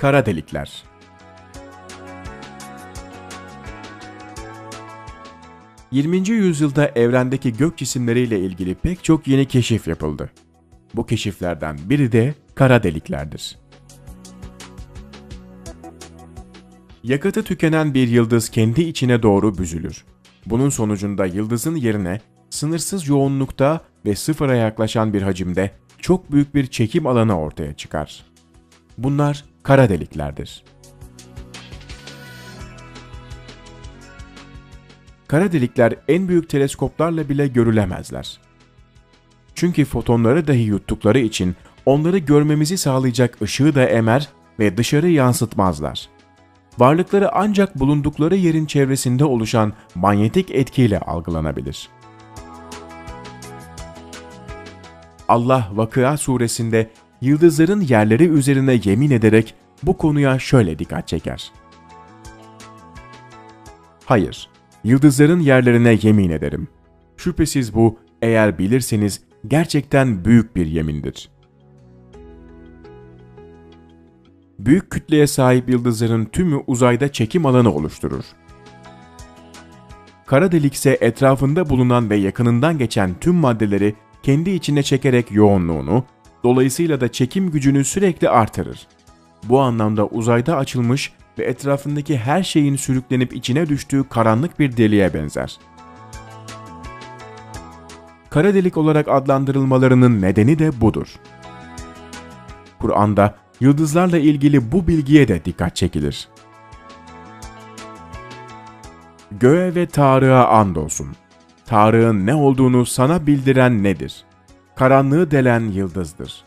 Kara delikler. ...20. yüzyılda evrendeki gök cisimleriyle ilgili pek çok yeni keşif yapıldı. Bu keşiflerden biri de kara deliklerdir. Yakıtı tükenen bir yıldız kendi içine doğru büzülür. Bunun sonucunda yıldızın yerine sınırsız yoğunlukta ve sıfıra yaklaşan bir hacimde çok büyük bir çekim alanı ortaya çıkar. Bunlar kara deliklerdir. Kara delikler en büyük teleskoplarla bile görülemezler. Çünkü fotonları dahi yuttukları için onları görmemizi sağlayacak ışığı da emer ve dışarı yansıtmazlar. Varlıkları ancak bulundukları yerin çevresinde oluşan manyetik etkiyle algılanabilir. Allah Vakıa suresinde yıldızların yerleri üzerine yemin ederek bu konuya şöyle dikkat çeker. Hayır, yıldızların yerlerine yemin ederim. Şüphesiz bu eğer bilirseniz gerçekten büyük bir yemindir. Büyük kütleye sahip yıldızların tümü uzayda çekim alanı oluşturur. Kara delik ise etrafında bulunan ve yakınından geçen tüm maddeleri kendi içine çekerek yoğunluğunu, dolayısıyla da çekim gücünü sürekli artırır. Bu anlamda uzayda açılmış ve etrafındaki her şeyin sürüklenip içine düştüğü karanlık bir deliğe benzer. Kara delik olarak adlandırılmalarının nedeni de budur. Kur'an'da yıldızlarla ilgili bu bilgiye de dikkat çekilir. Göğe ve Tarık'a andolsun. Tarık'ın ne olduğunu sana bildiren nedir? Karanlığı delen yıldızdır.